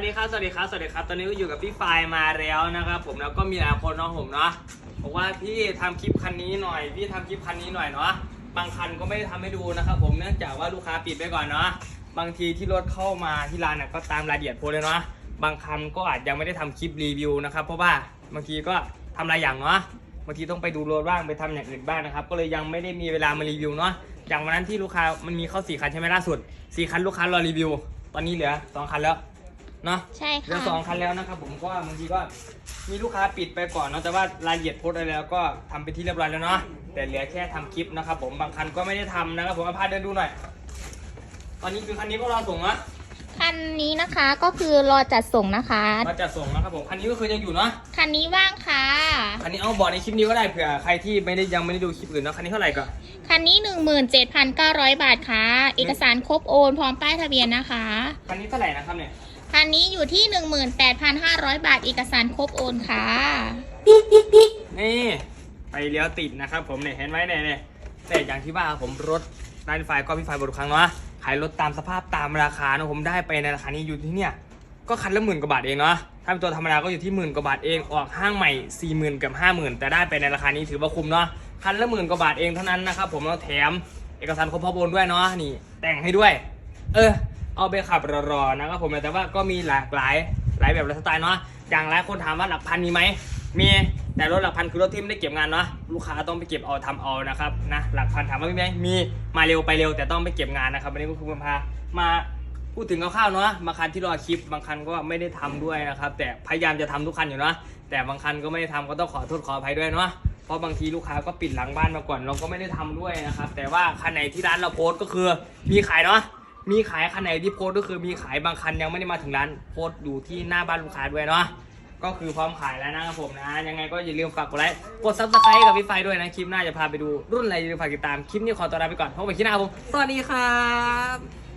วัสดีครับ สวัสดีครับ สวัสดีครับ ตอนนี้ก็อยู่กับพี่ไฟมาแล้วนะครับผม แล้วก็มีหลายคนเนาะผมเนาะ บอกว่าพี่ทำคลิปคันนี้หน่อย พี่ทำคลิปคันนี้หน่อยเนาะ บางคันก็ไม่ได้ทำให้ดูนะครับผม เนื่องจากว่าลูกค้าปิดไปก่อนเนาะ บางทีที่รถเข้ามาที่ร้านน่ยก็ตามรายละเอียดโพสเลยเนาะ บางคันก็อาจยังไม่ได้ทำคลิปรีวิวนะครับ เพราะว่าบางทีก็ทำหลายอย่างเนาะ บางทีต้องไปดูรถบ้างไปทำอย่างอื่นบ้างนะครับ ก็เลยยังไม่ได้มีเวลามารีวิวเนาะ อย่างวันนั้นที่ลูกค้ามันมีเข้าสี่คันใช่ไหมล่าสุดสี่คันลูกค้ารอรีวิว ตอนนี้เหลือสองคันแล้ว เนาะใช่เหลือค่ะ สองคันแล้วนะครับผมก็บางทีก็มีลูกค้าปิดไปก่อนเนาะแต่ว่ารายละเอียดโพสต์อะไรแล้วก็ทำไปนที่เรียบร้อยแล้วเนาะแต่เหลือแค่ทำคลิปนะครับผมบางคันก็ไม่ได้ทำนะครับผมเอาพาเดินดูหน่อย ตอนนี้คือคันนี้ก็รอส่งนะคันนี้นะคะก็คือรอจัดส่งนะคะมาจะส่งนะครับผมคันนี้ก็คือยังอยู่เนาะคันนี้ว่างค่ะ คันนี้เอาบอกในคลิปนี้ก็ได้เผื่อใครที่ไม่ได้ยังไม่ได้ดูคลิปอื่นเนาะคันนี้เท่าไหร่ก็คันนี้ 17,900 บาทค่ะ เอกสารครบโอน พร้อมป้ายทะเบียนนะคะ คันนี้เท่าไหร่นะครับเนี่ย คันนี้อยู่ที่ 18,500 บาทเอกสารครบโอนค่ะ นี่ ไปเลี้ยวติดนะครับผมเนี่ยเห็นไหมเนี่ยเนี่ยแต่อย่างที่ว่าผมรถร้านไฟก็พี่ไฟบอกทุกครั้งเนาะขายรถตามสภาพตามราคานะผมได้ไปในราคานี้อยู่ที่เนี่ยก็คันละหมื่นกว่าบาทเองเนาะถ้าเป็นตัวธรรมดาก็อยู่ที่หมื่นกว่าบาทเองออกห้างใหม่4ี่หมื่นกับห้าหมื่นแต่ได้ไปในราคานี้ถือว่าคุ้มเนาะคันละหมื่นกว่าบาทเองเท่านั้นนะครับผมแล้วแถมเอกสารครบพอโอนด้วยเนาะนี่แต่งให้ด้วย เออ เอาไปขับรอๆนะครับผมแต่ว่าก็มีหลากหลายหลายแบบหลายสไตล์เนาะอย่างหลายคนถามว่าหลักพันมีไหมมีแต่รถหลักพันคือรถที่ไม่ได้เก็บงานเนาะลูกค้าต้องไปเก็บเอาทำเอานะครับนะหลักพันถามว่ามีไหมมีมาเร็วไปเร็วแต่ต้องไปเก็บงานนะครับวันนี้ก็คือพามาพูดถึงคร่าวๆเนาะบางคันที่รอคลิปบางคันก็ไม่ได้ทำด้วยนะครับแต่พยายามจะทำทุกคันอยู่เนาะแต่บางคันก็ไม่ได้ทำก็ต้องขอโทษขออภัยด้วยเนาะเพราะบางทีลูกค้าก็ปิดหลังบ้านมาก่อนเราก็ไม่ได้ทำด้วยนะครับแต่ว่าคันไหนที่ร้านเราโพสก็คือมีขายเนาะ มีขายคันไหนที่โพสก็คือมีขายบางคันยังไม่ได้มาถึงร้านโพสอยู่ที่หน้าบ้านลูกค้าด้วยเนาะก็คือพร้อมขายแล้วนะครับผมนะ ยังไงก็อย่าลืมฝากกดไลค์กดซับสไครต์กับพี่ไฟด้วยนะ คลิปหน้าจะพาไปดูรุ่นอะไรอย่าลืมฝากติดตาม คลิปนี้ขอตัวลาไปก่อนพบกันคลิปหน้าครับผมสวัสดีครับ